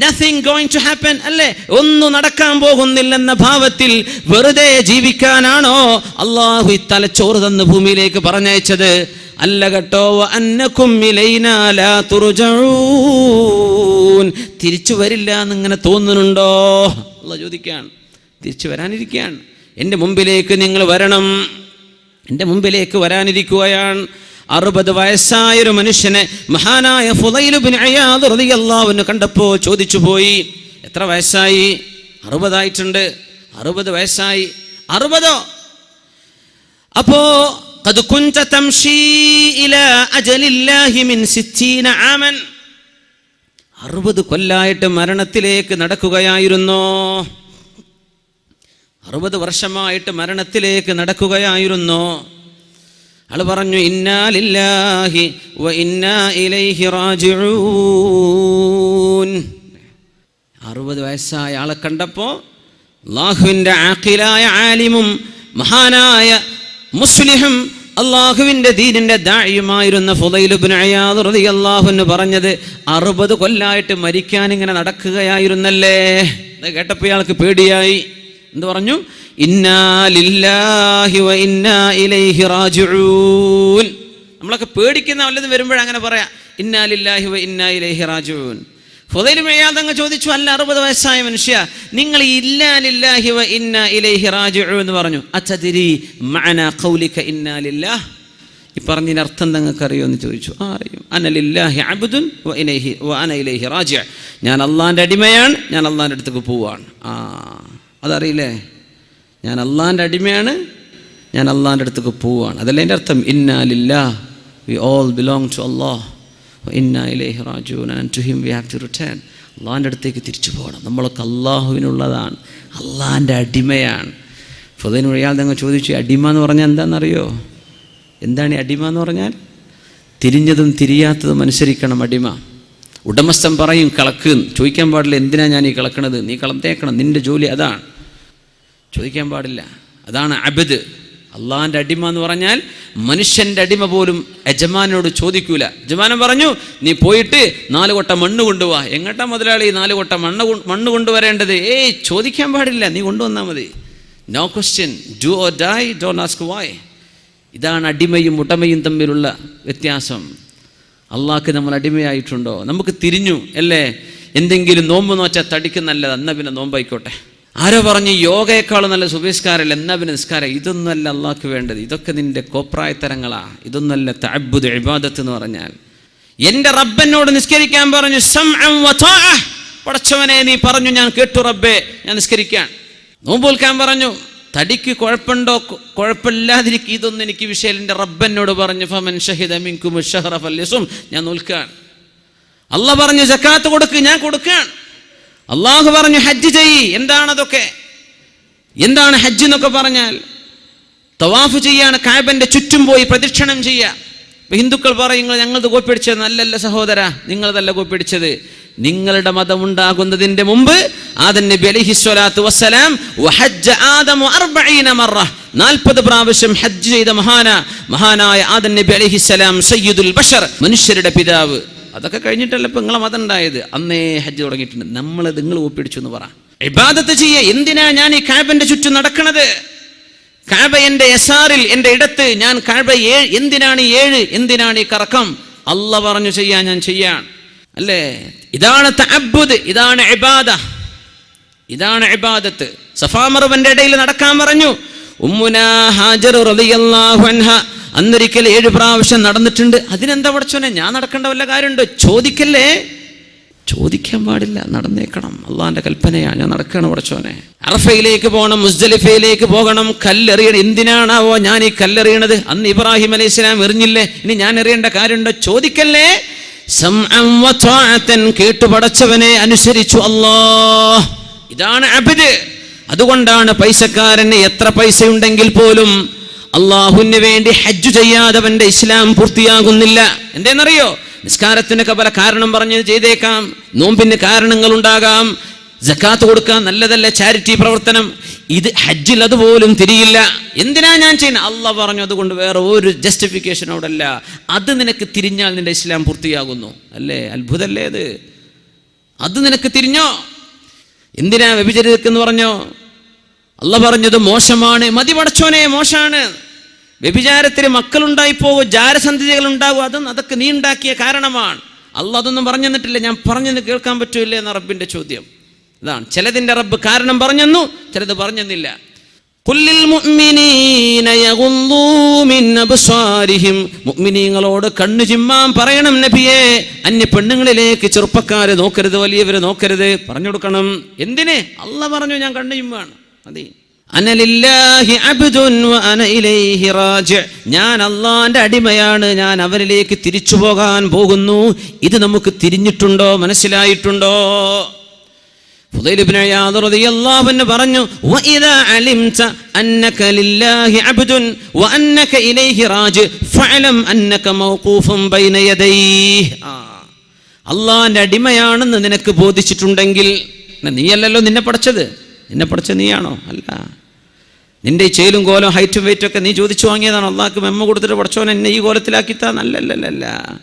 Nothing going to happen അല്ലേ? ഒന്നും നടക്കാൻ പോകുന്നില്ലെന്ന ഭാവത്തിൽ വെറുതെ ജീവിക്കാനാണോ അള്ളാഹു തലച്ചോറ് തന്ന് ഭൂമിയിലേക്ക് പറഞ്ഞയച്ചത്? അല്ല കേട്ടോ തിരിച്ചു വരില്ല എന്നിങ്ങനെ തോന്നുന്നുണ്ടോ? അല്ല ചോദിക്കുകയാണ്. തിരിച്ചു വരാനിരിക്കുകയാണ്. എന്റെ മുമ്പിലേക്ക് നിങ്ങൾ വരണം. എന്റെ മുമ്പിലേക്ക് വരാനിരിക്കുകയാണ്. അറുപത് വയസ്സായ ഒരു മനുഷ്യനെ മഹാനായ ഫുദൈലുബിൻ അയാദ് റളിയല്ലാഹുവിനെ കണ്ടപ്പോൾ ചോദിച്ചു പോയി എത്ര വയസ്സായി അറുപതായിട്ടുണ്ട് അറുപത് വയസ്സായി അറുപതോ അപ്പോ قد كنت تمشي إلى أجل الله من ستين عاما അറുപത് കൊല്ലായിട്ട് മരണത്തിലേക്ക് നടക്കുകയായിരുന്നോ അറുപത് വർഷമായിട്ട് മരണത്തിലേക്ക് നടക്കുകയായിരുന്നോ ആൾ പറഞ്ഞു വ ഇലൈഹി റാജിഊൻ. അറുപത് വയസ്സായ ആളെ കണ്ടപ്പോ അള്ളാഹുവിന്റെ ആഖിലായ ആലിമും മഹാനായ മുസ്ലിഹും അള്ളാഹുവിന്റെ ദീനിന്റെ ദാഴിയുമായിരുന്ന ഫുദൈലുബിൻ അയാദ് പറഞ്ഞത് അറുപത് കൊല്ലായിട്ട് മരിക്കാൻ ഇങ്ങനെ നടക്കുകയായിരുന്നല്ലേ? കേട്ടപ്പോൾ ഇയാൾക്ക് പേടിയായി. എന്ത് പറഞ്ഞു? ഇന്നാ ലില്ലാഹി ഇലൈഹി റാജിഊൻ. നമ്മളൊക്കെ പേടിക്കുന്ന വല്ലതും വരുമ്പോഴങ്ങനെ അങ്ങനെ പറയാം ഇന്നാലില്ലാഹി വ ഇന്നാ ഇലൈഹി റാജിഊൻ. ഫുദൈൽ മെയ്യാദങ്ങ് ചോദിച്ചു അല്ല അറുപത് വയസ്സായ മനുഷ്യ നിങ്ങൾ ഇല്ലാലില്ലാഹി ഇന്ന ഇലൈഹി റാജിഊൻ എന്ന് പറഞ്ഞു. അച്ചതിരി മഅന ഖൗലിക ഇന്നാ ലില്ലാഹ്. ഈ പറഞ്ഞതിന് അർത്ഥം നിങ്ങൾക്ക് അറിയോ എന്ന് ചോദിച്ചു. ആ അറിയും അനലില്ലാഹി അബ്ദുൻ വ ഇലൈഹി വ അന ഇലൈഹി റാജിഅ ഞാൻ അള്ളാഹിന്റെ അടിമയാണ് ഞാൻ അള്ളാഹിന്റെ അടുത്തേക്ക് പോവാണ്. ആ. അതറിയില്ലേ? ഞാൻ അള്ളാന്റെ അടിമയാണ് ഞാൻ അള്ളാന്റെ അടുത്തേക്ക് പോവുകയാണ്. അതല്ലേ എന്റെ അർത്ഥം? ഇന്നാലില്ല വി ഓൾ ബിലോങ് ടു അള്ളാന്റെ and to him we have to return അള്ളാഹിന്റെ അടുത്തേക്ക് തിരിച്ചു പോകണം. നമ്മളൊക്കെ അള്ളാഹുവിനുള്ളതാണ് അള്ളാന്റെ അടിമയാണ്. ഫുദൈൻ ഒഴിയാൽ നിങ്ങൾ ചോദിച്ചു അടിമ എന്ന് പറഞ്ഞാൽ എന്താണെന്നറിയോ? എന്താണ് ഈ അടിമ എന്ന് പറഞ്ഞാൽ? തിരിഞ്ഞതും തിരിയാത്തതും അനുസരിക്കണം അടിമ. ഉടമസ്ഥൻ പറയും കളക്ക്. ചോദിക്കാൻ പാടില്ല എന്തിനാണ് ഞാൻ ഈ കളക്കണത്? നീ കളത്തേക്കണം നിന്റെ ജോലി അതാണ്. ചോദിക്കാൻ പാടില്ല. അതാണ് അബദ്. അള്ളാഹിന്റെ അടിമ എന്ന് പറഞ്ഞാൽ മനുഷ്യന്റെ അടിമ പോലും യജമാനോട് ചോദിക്കൂല. യജമാനൻ പറഞ്ഞു നീ പോയിട്ട് നാല് കൊട്ട മണ്ണ് കൊണ്ടുപോവാ എങ്ങട്ടാ മുതലാളി നാല് കൊട്ട മണ്ണ് മണ്ണ് കൊണ്ടുവരേണ്ടത്? ഏയ് ചോദിക്കാൻ പാടില്ല. നീ കൊണ്ടുവന്നാൽ മതി. No question do or die don't ask why ഇതാണ് അടിമയും ഉടമയും തമ്മിലുള്ള വ്യത്യാസം. അള്ളാഹ്ക്ക് നമ്മൾ അടിമയായിട്ടുണ്ടോ? നമുക്ക് തിരിഞ്ഞു അല്ലേ? എന്തെങ്കിലും നോമ്പ് നോച്ചാൽ തടിക്ക് നല്ലത്. പിന്നെ നോമ്പായിക്കോട്ടെ. ആരോ പറഞ്ഞു യോഗയേക്കാൾ നല്ല സുബേസ്കാരല്ല എന്നാ പിന്നെ നിസ്കാരം? ഇതൊന്നല്ല അള്ളാഹ്ക്ക് വേണ്ടത്. ഇതൊക്കെ നിന്റെ കോപ്രായത്തരങ്ങളാ. ഇതൊന്നല്ല തഅബ്ബുദ് ഇബാദത്ത് എന്ന് പറഞ്ഞാൽ. എന്റെ റബ്ബനോട് നിസ്കരിക്കാൻ പറഞ്ഞു. പടച്ചവനെ നീ പറഞ്ഞു ഞാൻ കേട്ടു റബ്ബേ ഞാൻ നിസ്കരിക്കാൻ. നോമ്പോൽക്കാൻ പറഞ്ഞു തടിക്ക് കുഴപ്പമുണ്ടോ? കുഴപ്പമില്ലാതിരിക്കും. ഇതൊന്നും എനിക്ക് വിഷയം എന്റെ റബ്ബനോട് പറഞ്ഞു ഫമൻ ഷഹിദ് മിൻകും ഷഹറ ഞാൻ നോൽക്കാൻ. അല്ല പറഞ്ഞു ജക്കാത്ത് കൊടുക്ക് ഞാൻ കൊടുക്കാൻ. അള്ളാഹു പറഞ്ഞു ഹജ്ജ് ചെയ്യ്. എന്താണതൊക്കെ എന്താണ് ഹജ്ജ് എന്നൊക്കെ പറഞ്ഞാൽ തവാഫ് ചെയ്യാണ് കാബന്റെ ചുറ്റും പോയി പ്രദക്ഷിണം ചെയ്യുക. ഹിന്ദുക്കൾ പറയും "നിങ്ങൾ ഞങ്ങളത് കോപ്പിടിച്ചത് നല്ലല്ല സഹോദര നിങ്ങളതല്ല കോപ്പിടിച്ചത് നിങ്ങളുടെ മതം ഉണ്ടാകുന്നതിന്റെ മുമ്പ് ആദൻ നബി അലൈഹി വസ്സലാം നാൽപ്പത് ആദമു 40 പ്രാവശ്യം ഹജ്ജ് ചെയ്ത മഹാന മഹാനായ ആദൻ നബി അലൈഹിസ്സലാം സയ്യിദുൽ ബഷർ മനുഷ്യരുടെ പിതാവ്. അതൊക്കെ കഴിഞ്ഞിട്ടല്ല ഇപ്പൊ നിങ്ങളെ മതം ഉണ്ടായത്? അന്നേ ഹജ്ജ് തുടങ്ങിയിട്ടുണ്ട്. നമ്മൾ നിങ്ങൾ ഒപ്പിടിച്ചു എന്ന് പറ. ഇബാദത്ത് ചെയ്യ. എന്തിനാ ഞാൻ ഈ കാബന്റെ ചുറ്റും നടക്കണത്? കാബ എന്റെ എസാറിൽ എന്റെ ഇടത്ത്. ഞാൻ കാബ ഏഴ് എന്തിനാണ് ഏഴ്? എന്തിനാണ് ഈ കറക്കം? അല്ല പറഞ്ഞു ചെയ്യാൻ ഞാൻ ചെയ്യാൻ അല്ലേ? ഇതാണ് തഅബ്ബുദ്. ഇതാണ് ഇബാദ. ഇതാണ് ഇബാദത്ത്. സഫാമറുവന്റെ ഇടയിൽ നടക്കാൻ പറഞ്ഞു. ഉമ്മുനാ ഹാജർ റളിയല്ലാഹു അൻഹ. അന്നൊരിക്കൽ ഏഴ് പ്രാവശ്യം നടന്നിട്ടുണ്ട്. അതിനെന്താ പഠിച്ചോനെ ഞാൻ നടക്കേണ്ട വല്ല കാര്യമുണ്ടോ? ചോദിക്കല്ലേ? ചോദിക്കാൻ പാടില്ല. നടന്നേക്കണം. അള്ളാന്റെ കൽപ്പനയാ. ഞാൻ നടക്കണം പഠിച്ചോനെ അറഫയിലേക്ക് പോകണം മുസ്ദലിഫയിലേക്ക് പോകണം. കല്ലെറിയണം എന്തിനാണാവോ ഞാൻ ഈ കല്ലെറിയണത്? അന്ന് ഇബ്രാഹിം അലൈഹി സ്വലാം എറിഞ്ഞില്ലേ? ഇനി ഞാൻ എറിയേണ്ട കാര്യമുണ്ടോ? ചോദിക്കല്ലേ? സംഅം വത്വാഅത്തൻ കേട്ടു പടച്ചവനെ അനുസരിച്ചു അല്ലാ ഇതാണ് അബിദ്. അതുകൊണ്ടാണ് പൈസക്കാരന് എത്ര പൈസ ഉണ്ടെങ്കിൽ പോലും അള്ളാഹുവിന് വേണ്ടി ഹജ്ജ് ചെയ്യാതവന്റെ ഇസ്ലാം പൂർത്തിയാകുന്നില്ല. എന്തേന്നറിയോ? നിസ്കാരത്തിനൊക്കെ പല കാരണം പറഞ്ഞ് ചെയ്തേക്കാം. നോമ്പിന് കാരണങ്ങൾ ഉണ്ടാകാം ജക്കാത്ത് കൊടുക്കാൻ നല്ലതല്ല ചാരിറ്റി പ്രവർത്തനം. ഇത് ഹജ്ജിൽ അതുപോലും തിരിയില്ല. എന്തിനാ ഞാൻ ചെയ്യുന്നത്? അല്ല പറഞ്ഞു അതുകൊണ്ട് വേറെ ഒരു ജസ്റ്റിഫിക്കേഷൻ അവിടെ അല്ല അത് നിനക്ക് തിരിഞ്ഞാൽ നിന്റെ ഇസ്ലാം പൂർത്തിയാകുന്നു. അല്ലേ? അത്ഭുതല്ലേ അത് അത് നിനക്ക് തിരിഞ്ഞോ? എന്തിനാ വ്യഭിചരിതക്കെന്ന് പറഞ്ഞോ? അല്ല പറഞ്ഞത് മോശമാണ്. മതി പടച്ചോനെ മോശാണ്. വ്യഭിചാരത്തിന് മക്കളുണ്ടായി പോകും ജാരസന്ധികൾ ഉണ്ടാകും. അതും അതൊക്കെ നീ ഉണ്ടാക്കിയ കാരണമാണ്. അല്ല അതൊന്നും പറഞ്ഞു തന്നിട്ടില്ല. ഞാൻ പറഞ്ഞെന്ന് കേൾക്കാൻ പറ്റൂലേ എന്ന റബ്ബിന്റെ ചോദ്യം. ഇതാണ്. ചിലതിന്റെ റബ്ബ് കാരണം പറഞ്ഞെന്നു ചിലത് പറഞ്ഞെന്നില്ല. മുഅ്മിനീങ്ങളോട് കണ്ണു ചിമ്മാൻ പറയണം നബിയെ. അന്യ പെണ്ണുങ്ങളിലേക്ക് ചെറുപ്പക്കാരെ നോക്കരുത് വലിയവരെ നോക്കരുത്. പറഞ്ഞു കൊടുക്കണം. എന്തിനെ? അല്ല പറഞ്ഞു ഞാൻ കണ്ണു ചിമ്മാണ്. ഞാൻ അള്ളാന്റെ അടിമയാണ്. ഞാൻ അവരിലേക്ക് തിരിച്ചു പോകാൻ പോകുന്നു. ഇത് നമുക്ക് തിരിഞ്ഞിട്ടുണ്ടോ? മനസ്സിലായിട്ടുണ്ടോ? പറഞ്ഞു അള്ളാന്റെ അടിമയാണെന്ന് നിനക്ക് ബോധിച്ചിട്ടുണ്ടെങ്കിൽ നീയല്ലല്ലോ നിന്നെ പഠിച്ചത് നിന്നെ പഠിച്ച നീയാണോ? അല്ല. നിന്റെ ഈ ചേലും കോലം ഹൈറ്റും വെയിറ്റും ഒക്കെ നീ ചോദിച്ചു വാങ്ങിയതാണ്. അള്ളാഹ്ക്ക് മെമ്മ കൊടുത്തിട്ട് പഠിച്ചവൻ എന്നെ ഈ കോലത്തിലാക്കി നല്ലല്ലല്ല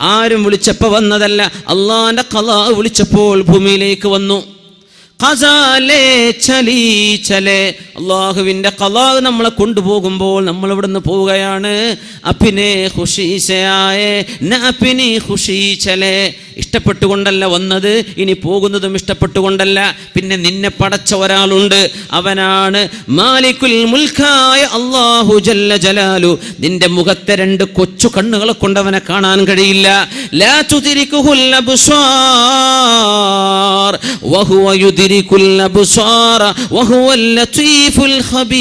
ആരും വിളിച്ചപ്പോ വന്നതല്ല. അള്ളാന്റെ കലാ വിളിച്ചപ്പോൾ ഭൂമിയിലേക്ക് വന്നു. ഖസാലേ കലാഹ് നമ്മളെ കൊണ്ടുപോകുമ്പോൾ നമ്മൾ ഇവിടുന്ന് പോവുകയാണ്. അപ്പിനെ ഖുഷീശയായേ ന അപ്പിനി ഖുഷീ ഇഷ്ടപ്പെട്ടുകൊണ്ടല്ല വന്നത് ഇനി പോകുന്നതും ഇഷ്ടപ്പെട്ടുകൊണ്ടല്ല. പിന്നെ നിന്നെ പടച്ച ഒരാളുണ്ട് അവനാണ് മാലിക്കുൽ മുൽഖായ അള്ളാഹു ജല്ല ജലാലു. നിന്റെ മുഖത്തെ രണ്ട് കൊച്ചു കണ്ണുകളെ കൊണ്ടവനെ കാണാൻ കഴിയില്ല. ലാ വഹുവ യുദിരിക്കുൽ അബ്സാറ وهو اللطيف الخبير.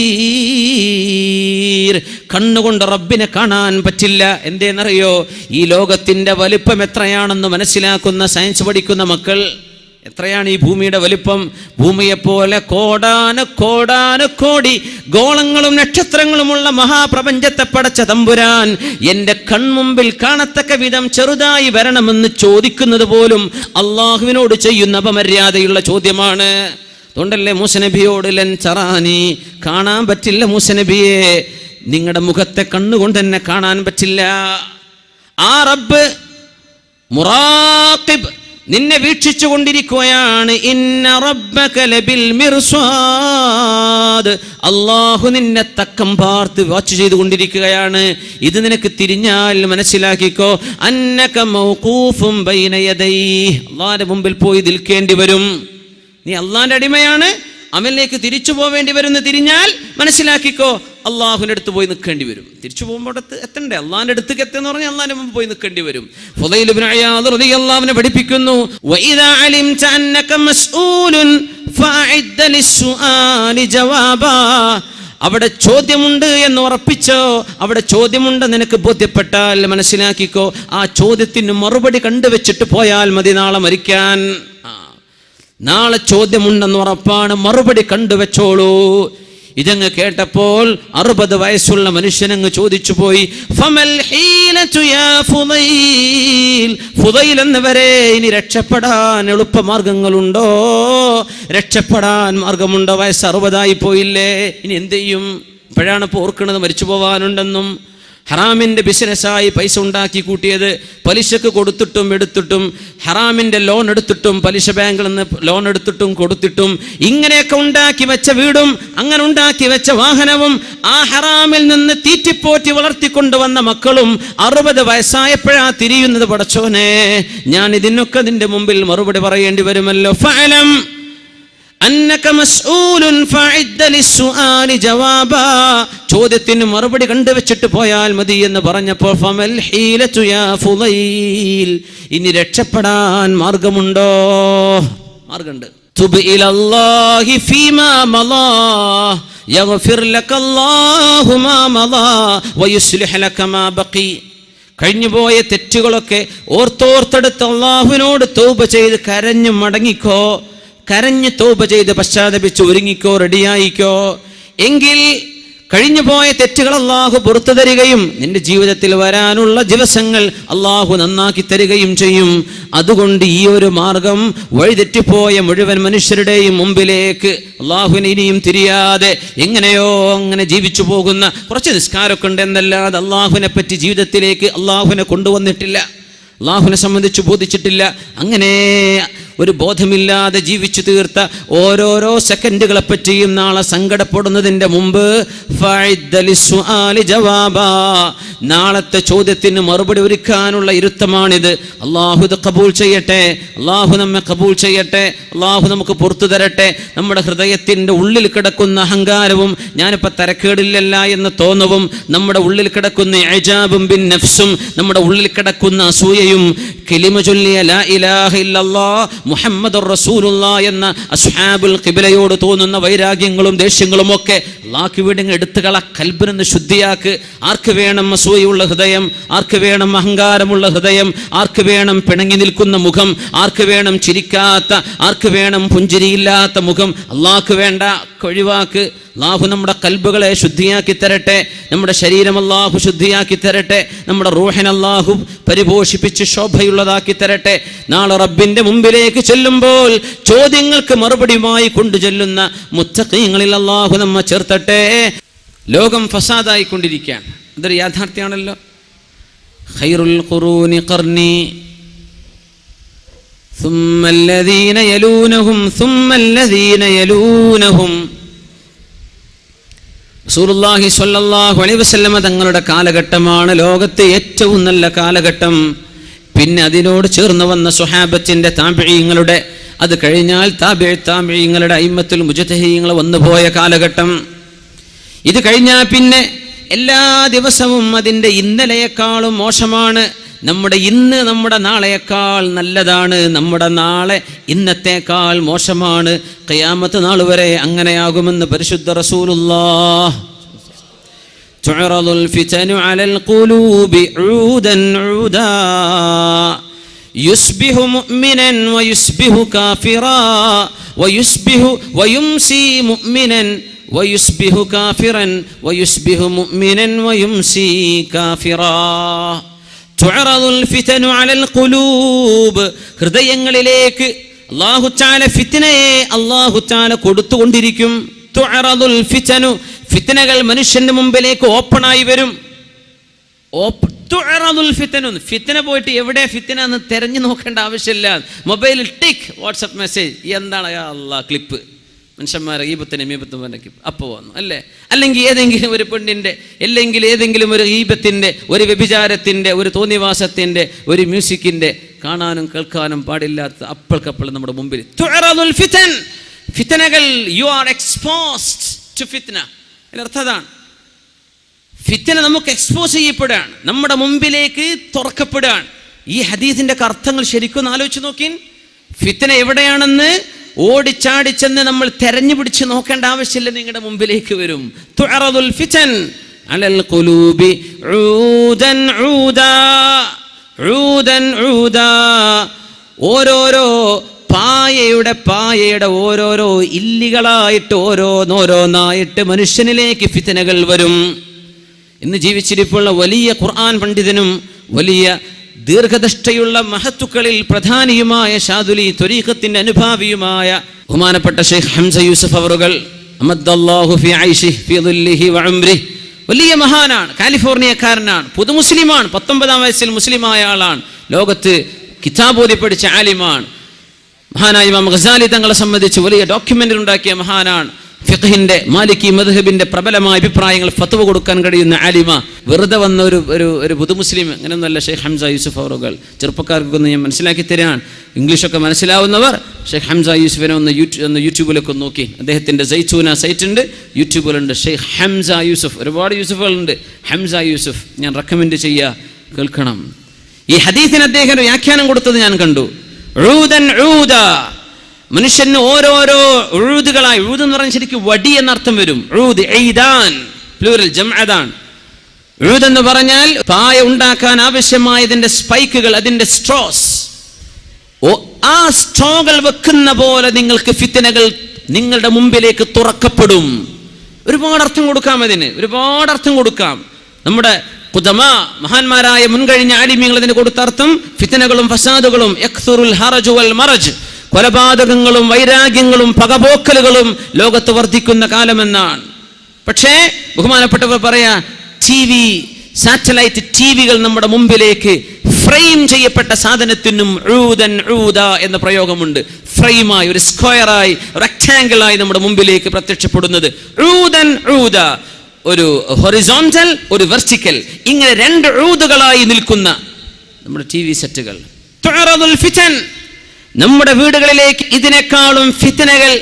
കണ്ണുകൊണ്ട് റബ്ബിനെ കാണാൻ പറ്റില്ല. എന്തേന്നറിയോ? ഈ ലോകത്തിന്റെ വലിപ്പം എത്രയാണെന്ന് മനസ്സിലാക്കുന്ന സയൻസ് പഠിക്കുന്ന മക്കൾ എത്രയാണ് ഈ ഭൂമിയുടെ വലിപ്പം? ഭൂമിയെപ്പോലെ കോടാന കോടാന കോടി ഗോളങ്ങളും നക്ഷത്രങ്ങളുമുള്ള മഹാപ്രപഞ്ചത്തെ പടച്ച തമ്പുരാൻ എന്റെ കൺമുമ്പിൽ കാണത്തക്ക വിധം ചെറുതായി വരണമെന്ന് ചോദിക്കുന്നത് പോലും അള്ളാഹുവിനോട് ചെയ്യുന്ന അപമര്യാദയുള്ള ചോദ്യമാണ്. അതുകൊണ്ടല്ലേ മൂസനബിയോട് ലൻ ചറാനി കാണാൻ പറ്റില്ല മൂസനബിയെ നിങ്ങളുടെ മുഖത്തെ കണ്ണുകൊണ്ട് തന്നെ കാണാൻ പറ്റില്ല. ആ റബ്ബ് മുറാഖിബ് നിന്നെ വീക്ഷിച്ചു കൊണ്ടിരിക്കുകയാണ്. അള്ളാഹു നിന്നെ തക്കം പാർത്ത് വാച്ച് ചെയ്തു കൊണ്ടിരിക്കുകയാണ്. ഇത് നിനക്ക് തിരിഞ്ഞാൽ മനസ്സിലാക്കിക്കോ. അന്നക അള്ളാന്റെ മുമ്പിൽ പോയി നിൽക്കേണ്ടി വരും. നീ അള്ളാന്റെ അടിമയാണ്. അവനിലേക്ക് തിരിച്ചു പോവേണ്ടി വരുന്ന തിരിഞ്ഞാൽ മനസ്സിലാക്കിക്കോ അള്ളാഹുവിന്റെ അടുത്ത് പോയി നിൽക്കേണ്ടി വരും. തിരിച്ചു പോകുമ്പോൾ അടുത്ത് എത്തണ്ടേ? അള്ളാഹിന്റെ അടുത്തേക്ക് എത്തുന്ന പറഞ്ഞാൽ അള്ളാഹിന് മുമ്പ് പോയി നിൽക്കേണ്ടി വരും. റളിയല്ലാഹുവിനെ പഠിപ്പിക്കുന്നു അവിടെ ചോദ്യമുണ്ട് എന്ന് ഉറപ്പിച്ചോ? അവിടെ ചോദ്യമുണ്ട് നിനക്ക് ബോധ്യപ്പെട്ടാൽ മനസ്സിലാക്കിക്കോ. ആ ചോദ്യത്തിന് മറുപടി കണ്ടുവച്ചിട്ട് പോയാൽ മതി നാളെ മരിക്കാൻ. ആ. നാളെ ചോദ്യമുണ്ടെന്ന് ഉറപ്പാണ്. മറുപടി കണ്ടുവച്ചോളൂ. ഇതങ്ങ് കേട്ടപ്പോൾ അറുപത് വയസ്സുള്ള മനുഷ്യനങ്ങ് ചോദിച്ചു പോയി ഫുദൈൽ? എന്നവരെ ഇനി രക്ഷപ്പെടാൻ എളുപ്പമാർഗങ്ങളുണ്ടോ? രക്ഷപ്പെടാൻ മാർഗമുണ്ടോ? വയസ്സ് അറുപതായി പോയില്ലേ? ഇനി എന്ത് ചെയ്യും? ഇപ്പോഴാണ് ഓർക്കുന്നത് മരിച്ചു പോവാനുണ്ടെന്നും ഹറാമിന്റെ ബിസിനസ്സായി പൈസ ഉണ്ടാക്കി കൂട്ടിയത് പലിശക്ക് കൊടുത്തിട്ടും എടുത്തിട്ടും ഹറാമിന്റെ ലോൺ എടുത്തിട്ടും പലിശ ബാങ്കിൽ നിന്ന് ലോൺ എടുത്തിട്ടും കൊടുത്തിട്ടും ഇങ്ങനെയൊക്കെ ഉണ്ടാക്കി വെച്ച വീടും അങ്ങനെ ഉണ്ടാക്കി വെച്ച വാഹനവും ആ ഹറാമിൽ നിന്ന് തീറ്റിപ്പോറ്റി വളർത്തിക്കൊണ്ടുവന്ന മക്കളും അറുപത് വയസ്സായപ്പോഴാ തിരിയുന്നത് പടച്ചോനെ. ഞാൻ ഇതിനൊക്കെ നിന്റെ മുമ്പിൽ മറുപടി പറയേണ്ടി വരുമല്ലോ. ഫലം ചോദ്യത്തിന് മറുപടി കണ്ടുവച്ചിട്ട് പോയാൽ മതി എന്ന് പറഞ്ഞപ്പോൾ ഇനി രക്ഷപ്പെടാൻ മാർഗമുണ്ടോ? മാർഗമുണ്ട്. കഴിഞ്ഞുപോയ തെറ്റുകളൊക്കെ ഓർത്തോർത്തെടുത്ത് അള്ളാഹുവിനോട് തൗബ ചെയ്ത് കരഞ്ഞു മടങ്ങിക്കോ. കരഞ്ഞ് തോപ ചെയ്ത് പശ്ചാത്തപിച്ച് ഒരുങ്ങിക്കോ റെഡിയായിക്കോ. എങ്കിൽ കഴിഞ്ഞു പോയ തെറ്റുകൾ അള്ളാഹു പുറത്തു തരികയും നിന്റെ ജീവിതത്തിൽ വരാനുള്ള ദിവസങ്ങൾ അള്ളാഹു നന്നാക്കി തരികയും ചെയ്യും. അതുകൊണ്ട് ഈ ഒരു മാർഗം വഴിതെറ്റിപ്പോയ മുഴുവൻ മനുഷ്യരുടെയും മുമ്പിലേക്ക് അള്ളാഹുവിന് ഇനിയും തിരിയാതെ എങ്ങനെയോ അങ്ങനെ ജീവിച്ചു പോകുന്ന കുറച്ച് നിസ്കാരമൊക്കെ ഉണ്ട് എന്നല്ലാതെ അള്ളാഹുവിനെ പറ്റി ജീവിതത്തിലേക്ക് അള്ളാഹുവിനെ കൊണ്ടുവന്നിട്ടില്ല. അള്ളാഹുവിനെ സംബന്ധിച്ച് ബോധിച്ചിട്ടില്ല. അങ്ങനെ ഒരു ബോധമില്ലാതെ ജീവിച്ചു തീർത്ത ഓരോരോ സെക്കൻഡുകളെ പറ്റിയും നാളെ സങ്കടപ്പെടുന്നതിന്റെ മുമ്പ്. നാളത്തെ ചോദ്യത്തിന് മറുപടി ഒരുക്കാനുള്ള ഇരുത്തമാണിത്. അള്ളാഹു ഇത് കബൂൽ ചെയ്യട്ടെ. അള്ളാഹു നമ്മെ കബൂൾ ചെയ്യട്ടെ. അള്ളാഹു നമുക്ക് പുറത്തു തരട്ടെ. നമ്മുടെ ഹൃദയത്തിന്റെ ഉള്ളിൽ കിടക്കുന്ന അഹങ്കാരവും ഞാനിപ്പോൾ തരക്കേടില്ലല്ല എന്ന് തോന്നവും നമ്മുടെ ഉള്ളിൽ കിടക്കുന്ന ഏജാബും ബിൻ നഫ്സും നമ്മുടെ ഉള്ളിൽ കിടക്കുന്ന അസൂയയും കിലിമ ചൊല്ലിയ ലാ ഇലാഹ ഇല്ലല്ലാ മുഹമ്മദുർ റസൂലുള്ള എന്ന അസ്ഹാബുൽ ഖിബലയോട് തോന്നുന്ന വൈരാഗ്യങ്ങളും ദേഷ്യങ്ങളും ഒക്കെ അള്ളാഹ്ക്ക് വേണ്ടി എടുത്തുകള കൽബിനെന്ന് ശുദ്ധിയാക്ക്. ആർക്ക് വേണം അസൂയുള്ള ഹൃദയം? ആർക്ക് വേണം അഹങ്കാരമുള്ള ഹൃദയം? ആർക്ക് വേണം പിണങ്ങി നിൽക്കുന്ന മുഖം? ആർക്ക് വേണം ചിരിക്കാത്ത? ആർക്ക് വേണം പുഞ്ചിരിയില്ലാത്ത മുഖം? അള്ളാഹ്ക്ക് വേണ്ട ഒഴിവാക്ക് അള്ളാഹു നമ്മുടെ കൽബുകളെ ശുദ്ധിയാക്കി തരട്ടെ നമ്മുടെ ശരീരം അള്ളാഹു ശുദ്ധിയാക്കി തരട്ടെ നമ്മുടെ റൂഹിനെ അള്ളാഹു പരിപോഷിപ്പിച്ച് ശോഭയുള്ളതാക്കി തരട്ടെ നാളെ റബ്ബിന്റെ മുമ്പിലേക്ക് ചെല്ലുമ്പോൾ ചോദ്യങ്ങൾക്ക് മറുപടിയുമായി കൊണ്ടു ചെല്ലുന്ന മുത്തക്കീങ്ങളിൽ അള്ളാഹു നമ്മ ചേർത്തട്ടെ ലോകം ഫസാദായിക്കൊണ്ടിരിക്കുകയാണ് അതൊരു യാഥാർത്ഥ്യമാണല്ലോ ഖൈറുൽ ഖുറൂനി ഖർനി ثم الذين يلونهم ثم الذين يلونهم സ്വല്ലല്ലാഹു അലൈഹി വസല്ലമ തങ്ങളുടെ കാലഘട്ടമാണ് ലോകത്തെ ഏറ്റവും നല്ല കാലഘട്ടം. പിന്നെ അതിനോട് ചേർന്ന് വന്ന സുഹാബത്തിന്റെ താപിഴീങ്ങളുടെ അത് കഴിഞ്ഞാൽ താബിഴ താപിഴീങ്ങളുടെ അയിമത്തിൽ മുജതഹീങ്ങൾ വന്നുപോയ കാലഘട്ടം. ഇത് കഴിഞ്ഞാൽ പിന്നെ എല്ലാ ദിവസവും അതിന്റെ ഇന്നലെയേക്കാളും മോശമാണ്. നമ്മുടെ ഇന്ന് നമ്മുടെ നാളെയേക്കാൾ നല്ലതാണ് നമ്മുടെ നാളെ ഇന്നത്തേക്കാൾ മോശമാണ് ഖിയാമത്ത് നാൾ വരെ അങ്ങനെയാകുമെന്ന് പരിശുദ്ധ റസൂലുള്ളാഹ് تعرض الفتن على القلوب عودا عودا يصبح مؤمنا ويصبح كافرا ويصبح ويمسي مؤمنا ويصبح كافرا ويصبح مؤمنا ويمسي كافرا ഹൃദയങ്ങളിലേക്ക് അള്ളാഹുച്ചാല ഫിത്തിനയെ അള്ളാഹുച്ചാല കൊടുത്തുകൊണ്ടിരിക്കും. ഫിത്തനു ഫിത്തനകൾ മനുഷ്യന്റെ മുമ്പിലേക്ക് ഓപ്പണായി വരും. ഫിത്തന പോയിട്ട് എവിടെ ഫിത്തന എന്ന് തെരഞ്ഞു നോക്കേണ്ട ആവശ്യമില്ല. മൊബൈലിൽ ടിക് വാട്സപ്പ് മെസ്സേജ്. എന്താണ് അല്ലാ ക്ലിപ്പ്? മനുഷ്യന്മാരെ ഈപത്തിന് മീപത്തും പറഞ്ഞ അപ്പോൾ വന്നു അല്ലേ? അല്ലെങ്കിൽ ഏതെങ്കിലും ഒരു പെണ്ണിന്റെ അല്ലെങ്കിൽ ഏതെങ്കിലും ഒരു ഈപത്തിന്റെ ഒരു വ്യഭിചാരത്തിന്റെ ഒരു തോന്നിവാസത്തിന്റെ ഒരു മ്യൂസിക്കിന്റെ കാണാനും കേൾക്കാനും പാടില്ലാത്ത അപ്പോൾക്കപ്പോൾ നമ്മുടെ മുമ്പിൽ. ഫിതൻ ഫിത്തനകൾ യു ആർ എക്സ്പോസ്ഡ് ടു ഫിത്ന അതിനർത്ഥതാണ് ഫിത്തന നമുക്ക് എക്സ്പോസ് ചെയ്യപ്പെടുകയാണ്. നമ്മുടെ മുമ്പിലേക്ക് തുറക്കപ്പെടുകയാണ്. ഈ ഹദീസിന്റെ ഒക്കെ അർത്ഥങ്ങൾ ശരിക്കും ആലോചിച്ച് നോക്കിൻ. ഫിത്തന എവിടെയാണെന്ന് ഓടിച്ചാടിച്ചെന്ന് നമ്മൾ തെരഞ്ഞു പിടിച്ച് നോക്കേണ്ട ആവശ്യമില്ല നിങ്ങളുടെ മുമ്പിലേക്ക് വരും. അലൽ ഊദാ ഊദൻ ഊദാ. ഓരോരോ പായയുടെ പായയുടെ ഓരോരോ ഇല്ലികളായിട്ട് ഓരോന്നോരോന്നായിട്ട് മനുഷ്യനിലേക്ക് ഫിത്തനകൾ വരും. ഇന്ന് ജീവിച്ചിരിപ്പുള്ള വലിയ ഖുർആൻ പണ്ഡിതനും വലിയ ദീർഘദൃഷ്ടയുള്ള മഹത്തുക്കളിൽ പ്രധാനിയുമായ ഷാദുലി ത്വരീഖത്തിന്റെ അനുഭാവിയുമായ ബഹുമാനപ്പെട്ട ഷെയ്ഖ് ഹംസ യൂസഫ് അവറുകൾ വലിയ മഹാനാണ് കാലിഫോർണിയക്കാരനാണ് പുതു മുസ്ലിമാണ് പത്തൊമ്പതാം വയസ്സിൽ മുസ്ലിമായ ആളാണ് ലോകത്ത് കിതാബോധി പഠിച്ച ആലിമാണ് മഹാനായ ഇമാം ഗസാലി തങ്ങളെ സംബന്ധിച്ച് വലിയ ഡോക്യുമെന്ററി ഉണ്ടാക്കിയ മഹാനാണ് ഫിഖഹിന്റെ മാലിക്കി മദ്ഹബിന്റെ പ്രബലമായ അഭിപ്രായങ്ങൾ ഫത്വ കൊടുക്കാൻ കഴിയുന്ന ആലിമ വെറുതെ വന്ന ഒരു ഒരു ഒരു പുതുമുസ്ലിം അങ്ങനെയൊന്നുമല്ല ഷെയ്ഖ് ഹംസ യൂസുഫ് അവറുകൾ. ചെറുപ്പക്കാർക്കൊന്ന് ഞാൻ മനസ്സിലാക്കി തരാൻ. ഇംഗ്ലീഷൊക്കെ മനസ്സിലാവുന്നവർ ഷെയ്ഖ് ഹംസ യൂസുഫിനെ ഒന്ന് ഒന്ന് യൂട്യൂബിലൊക്കെ നോക്കി. അദ്ദേഹത്തിന്റെ സൈച്ചൂന സൈറ്റ് ഉണ്ട് യൂട്യൂബിലുണ്ട് ഷെയ്ഖ് ഹംസ യൂസുഫ്. ഒരുപാട് യൂസുഫുകളുണ്ട്. ഹംസ യൂസുഫ് ഞാൻ റെക്കമെൻഡ് ചെയ്യുക കേൾക്കണം. ഈ ഹദീസിന് അദ്ദേഹം വ്യാഖ്യാനം കൊടുത്തത് ഞാൻ കണ്ടു. റൂദൻ മനുഷ്യന് ഓരോരോ ഉഴുതുകളായി ഉഴുത് എന്ന് പറഞ്ഞാൽ ശരിക്കും വടി എന്നർത്ഥം വരും. ഉഴുത് എയ്താൻ പ്ലൂരൽ ജംഅദാൻ എഴുതെന്ന് പറഞ്ഞാൽ പായ ഉണ്ടാക്കാൻ ആവശ്യമായതിന്റെ സ്പൈക്കുകൾ അതിന്റെ സ്ട്രോസ്. ഓ ആ സ്ട്രോകൾ വെക്കുന്ന പോലെ നിങ്ങൾക്ക് ഫിത്തനകൾ നിങ്ങളുടെ മുമ്പിലേക്ക് തുറക്കപ്പെടും. ഒരുപാട് അർത്ഥം കൊടുക്കാം അതിന് ഒരുപാട് അർത്ഥം കൊടുക്കാം. നമ്മുടെ കുതമ മഹാന്മാരായ മുൻകഴിഞ്ഞ ആലിമ്യങ്ങൾ അതിന് കൊടുത്ത അർത്ഥം ഫിത്തനകളും ഫസാദുകളും ഹറജു വൽ മറജ്. കൊലപാതകങ്ങളും വൈരാഗ്യങ്ങളും പകപോക്കലുകളും ലോകത്ത് വർദ്ധിക്കുന്ന കാലമെന്നാണ്. പക്ഷേ ബഹുമാനപ്പെട്ടവർ പറയാ ടി വി സാറ്റലൈറ്റ് ടി വികൾ നമ്മുടെ മുമ്പിലേക്ക് ഫ്രെയിം ചെയ്യപ്പെട്ട സാധനത്തിനും റൂതൻ റൂത എന്ന പ്രയോഗമുണ്ട്. ഫ്രെയിമായി ഒരു സ്ക്വയറായി റെക്ടാങ്കിളായി നമ്മുടെ മുമ്പിലേക്ക് പ്രത്യക്ഷപ്പെടുന്നത്. റൂതൻ റൂത ഒരു ഹൊറിസോണ്ടൽ ഒരു വെർട്ടിക്കൽ. ഇങ്ങനെ രണ്ട് ഊതുകളായി നിൽക്കുന്ന നമ്മുടെ ടി വി സെറ്റുകൾ. നമ്മുടെ വീടുകളിലേക്ക് ഇതിനേക്കാളും ഫിത്തനകൾ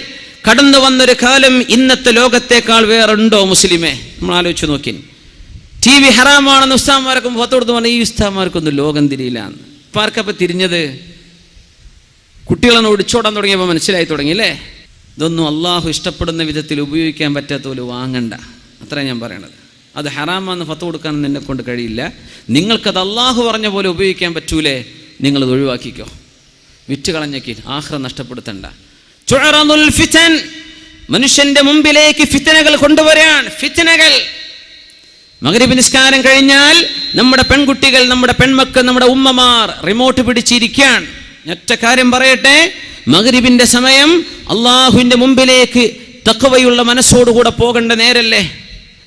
കടന്നു വന്നൊരു കാലം ഇന്നത്തെ ലോകത്തേക്കാൾ വേറുണ്ടോ മുസ്ലിമേ? നമ്മൾ ആലോചിച്ച് നോക്കി ടി വി ഹറാമാണെന്ന് ഉസ്താമാർക്കും പുറത്തോടുത്ത് പറഞ്ഞ ഈ ഉസ്താമാർക്കൊന്നും ലോകം തിരിയില്ലാന്ന് ഇപ്പം ആർക്കപ്പം തിരിഞ്ഞത്? കുട്ടികളൊന്ന് ഒടിച്ചോടാൻ തുടങ്ങിയപ്പോൾ മനസ്സിലായി തുടങ്ങി അല്ലേ? ഇതൊന്നും അള്ളാഹു ഇഷ്ടപ്പെടുന്ന വിധത്തിൽ ഉപയോഗിക്കാൻ പറ്റാത്ത പോലെ വാങ്ങണ്ട. അത്ര ഞാൻ പറയണത്. അത് ഹറാമാന്ന് ഫത്ത് കൊടുക്കാനൊന്നും എന്നെ കൊണ്ട് കഴിയില്ല. നിങ്ങൾക്കത് അള്ളാഹു പറഞ്ഞ പോലെ ഉപയോഗിക്കാൻ പറ്റൂലേ? നിങ്ങളത് ഒഴിവാക്കിക്കോ. വിറ്റ് കളഞ്ഞേക്കി ആഹ്റ നഷ്ടപ്പെടുത്തണ്ട. ഫിതൻ മനുഷ്യന്റെ മുമ്പിലേക്ക് ഫിത്തനകൾ കൊണ്ടുവരാൻ ഫിത്തനകൾ. മകരീബ് നിസ്കാരം കഴിഞ്ഞാൽ നമ്മുടെ പെൺകുട്ടികൾ നമ്മുടെ പെൺമക്കൾ നമ്മുടെ ഉമ്മമാർ റിമോട്ട് പിടിച്ചിരിക്കാൻ. ഒറ്റ കാര്യം പറയട്ടെ. മകരിബിന്റെ സമയം അള്ളാഹുവിന്റെ മുമ്പിലേക്ക് തക്കവയുള്ള മനസ്സോടുകൂടെ പോകേണ്ട നേരല്ലേ?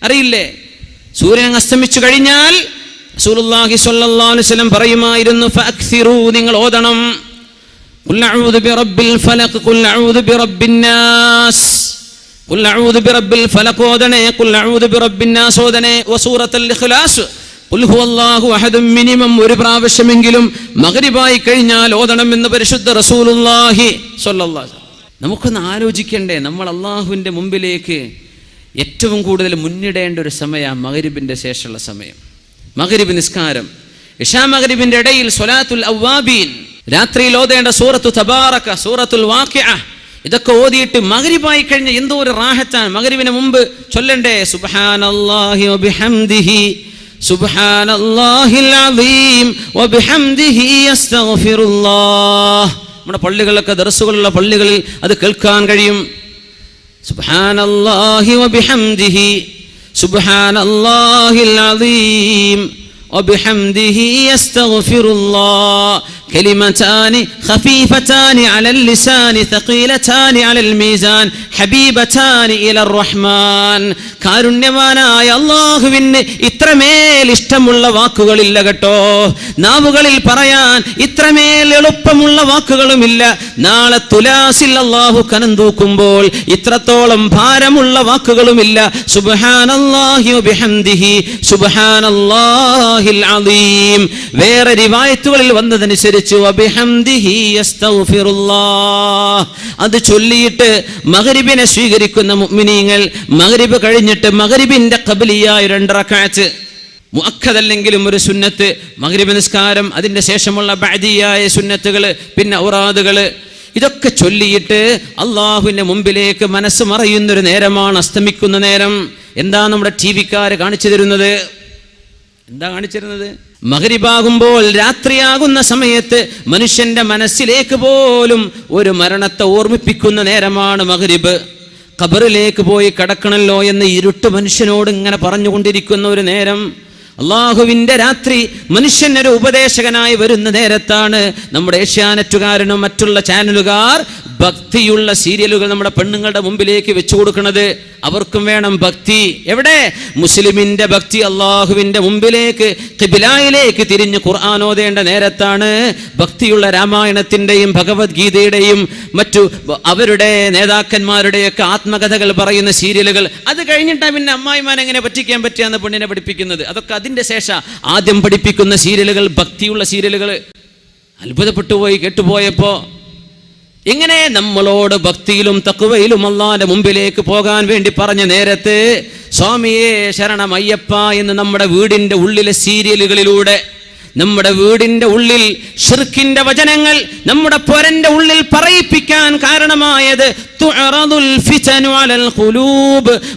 അറിയില്ലേ? സൂര്യൻ അസ്തമിച്ചു കഴിഞ്ഞാൽ പറയുമായിരുന്നു നിങ്ങൾ ഓതണം. ഖുൽ അഊദു ബിറബ്ബിൽ ഫലഖ് ഖുൽ അഊദു ബിറബ്ബിൻ നാസ് ഖുൽ അഊദു ബിറബ്ബിൽ ഫലഖ് ഓതണേ ഖുൽ അഊദു ബിറബ്ബിൻ നാസ് ഓതണേ വസൂറത്തുൽ ഇഖ്ലാസ് ഖുൽ الله അഹദ് മിനിമം ഒരു പ്രാവശ്യമെങ്കിലും മഗ്രിബായി കഴിഞ്ഞാൽ ഓതണം എന്ന് പരിശുദ്ധ റസൂലുള്ളാഹി സ്വല്ലല്ലാഹു നമുക്കൊന്ന് ആലോചിക്കണ്ടേ നമ്മൾ അള്ളാഹുവിന്റെ മുമ്പിലേക്ക് ഏറ്റവും കൂടുതൽ മുന്നിടേണ്ട ഒരു സമയം മകരിബിന്റെ ശേഷമുള്ള സമയം. മകരിബ് നിസ്കാരം. ഇഷാ മകരിബിന്റെ ഇടയിൽ സ്വലാത്തുൽ അവ്വാബീൻ. രാത്രിയിൽ ഓതേണ്ട സൂറത്തു തബാറക്ക സൂറത്തുൽ വാക്യ ഇതൊക്കെ ഓതിയിട്ട് മകരിപ്പായി കഴിഞ്ഞ എന്തോ ഒരു റാഹത്താണ്. മകരിവിന് മുമ്പ് ചൊല്ലണ്ടേ സുബാനല്ലാഹി ഒബിഹംദിഹി നമ്മുടെ പള്ളികളിലൊക്കെ ദർസുകളുള്ള പള്ളികളിൽ അത് കേൾക്കാൻ കഴിയും. സുബാനല്ലാഹി ഒബിഹംദിഹി സുബാനല്ലാഹിൽ وبحمده يستغفر الله كلمتان خفيفتان على اللسان ثقيلتان على الميزان حبيبتان إلى الرحمن കാരുണ്യവാനായ അള്ളാഹുവിന് ഇത്രമേൽ ഇഷ്ടമുള്ള വാക്കുകളില്ല കേട്ടോ നാവുകളിൽ പറയാൻ ഇത്രമേൽ എളുപ്പമുള്ള വാക്കുകളുമില്ല നാളെ തുലാസിൽ അള്ളാഹു കനം തൂക്കുമ്പോൾ ഇത്രത്തോളം ഭാരമുള്ള വാക്കുകളുമില്ല സുബ്ഹാനല്ലാഹി വബിഹംദിഹി സുബ്ഹാനല്ലാഹിൽ അലീം വേറെ റിവായത്തുകളിൽ വന്നതനുസരിച്ച് അത് ചൊല്ലിയിട്ട് മഗ്രിബിനെ സ്വീകരിക്കുന്ന മുഅ്മിനീങ്ങൾ മഗ്രിബ് കഴിഞ്ഞിട്ട് മഗ്രിബിന്റെ ഖബലിയായ രണ്ടറക്കാറ്റ് മുഖതല്ലെങ്കിലും ഒരു സുന്നത്ത്. മഗ്രിബ് നിസ്കാരം അതിന്റെ ശേഷമുള്ള ബഅദിയായ സുന്നത്തുകൾ പിന്നെ ഔറാദുകൾ ഇതൊക്കെ ചൊല്ലിയിട്ട് അള്ളാഹുവിന്റെ മുമ്പിലേക്ക് മനസ്സ് മറയുന്നൊരു നേരമാണ് അസ്തമിക്കുന്ന നേരം. എന്താ നമ്മുടെ ടി വിക്കാർ കാണിച്ചു തരുന്നത്? എന്താ കാണിച്ചിരുന്നത്? മകരിബാകുമ്പോൾ രാത്രിയാകുന്ന സമയത്ത് മനുഷ്യന്റെ മനസ്സിലേക്ക് പോലും ഒരു മരണത്തെ ഓർമ്മിപ്പിക്കുന്ന നേരമാണ് മകരിബ് ഖബറിലേക്ക് പോയി കിടക്കണല്ലോ എന്ന് ഇരുട്ട് മനുഷ്യനോട് ഇങ്ങനെ പറഞ്ഞുകൊണ്ടിരിക്കുന്ന ഒരു നേരം. അള്ളാഹുവിന്റെ രാത്രി മനുഷ്യനൊരു ഉപദേശകനായി വരുന്ന നേരത്താണ് നമ്മുടെ ഏഷ്യാനെറ്റുകാരനും മറ്റുള്ള ചാനലുകാർ ഭക്തിയുള്ള സീരിയലുകൾ നമ്മുടെ പെണ്ണുങ്ങളുടെ മുമ്പിലേക്ക് വെച്ചു കൊടുക്കുന്നത് അവർക്കും വേണം ഭക്തി. എവിടെ? മുസ്ലിമിന്റെ ഭക്തി അള്ളാഹുവിന്റെ മുമ്പിലേക്ക് കിബിലായിലേക്ക് തിരിഞ്ഞ് ഖുർആൻ ഓതേണ്ട നേരത്താണ് ഭക്തിയുള്ള രാമായണത്തിന്റെയും ഭഗവത്ഗീതയുടെയും മറ്റു അവരുടെ നേതാക്കന്മാരുടെയൊക്കെ ആത്മകഥകൾ പറയുന്ന സീരിയലുകൾ. അത് കഴിഞ്ഞിട്ടാണ് പിന്നെ അമ്മായിമാൻ എങ്ങനെ പറ്റിക്കാൻ പറ്റിയാന്ന് പെണ്ണിനെ പഠിപ്പിക്കുന്നത്. അതൊക്കെ അതിന്റെ ശേഷം ആദ്യം പഠിപ്പിക്കുന്ന സീരിയലുകൾ ഭക്തിയുള്ള സീരിയലുകൾ. അത്ഭുതപ്പെട്ടു പോയി കേട്ടുപോയപ്പോ ഇങ്ങനെ നമ്മളോട് ഭക്തിയിലും തക്കുവയിലും അള്ളാന്റെ മുമ്പിലേക്ക് പോകാൻ വേണ്ടി പറഞ്ഞ നേരത്തെ സ്വാമിയെ ശരണമയ്യപ്പ എന്ന് നമ്മുടെ വീടിന്റെ ഉള്ളിലെ സീരിയലുകളിലൂടെ നമ്മുടെ വീടിന്റെ ഉള്ളിൽ ഷിർക്കിന്റെ വചനങ്ങൾ നമ്മുടെ പൊരന്റെ ഉള്ളിൽ പറയിപ്പിക്കാൻ കാരണമായത്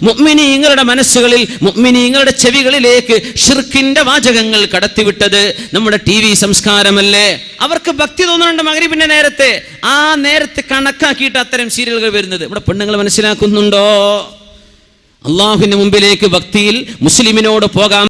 മുഅ്മിനീങ്ങളുടെ മനസ്സുകളിൽ മുഗ്മിനീങ്ങളുടെ ചെവികളിലേക്ക് ഷിർക്കിന്റെ വാചകങ്ങൾ കടത്തിവിട്ടത് നമ്മുടെ ടി വി സംസ്കാരമല്ലേ? അവർക്ക് ഭക്തി തോന്നുന്നുണ്ട് മകരിപ്പിന്റെ നേരത്തെ. ആ നേരത്തെ കണക്കാക്കിയിട്ട് അത്തരം സീരിയലുകൾ വരുന്നത്. ഇവിടെ പെണ്ണുങ്ങൾ മനസ്സിലാക്കുന്നുണ്ടോ? അള്ളാഹുവിന്റെ മുമ്പിലേക്ക് ഭക്തിയിൽ മുസ്ലിമിനോട് പോകാൻ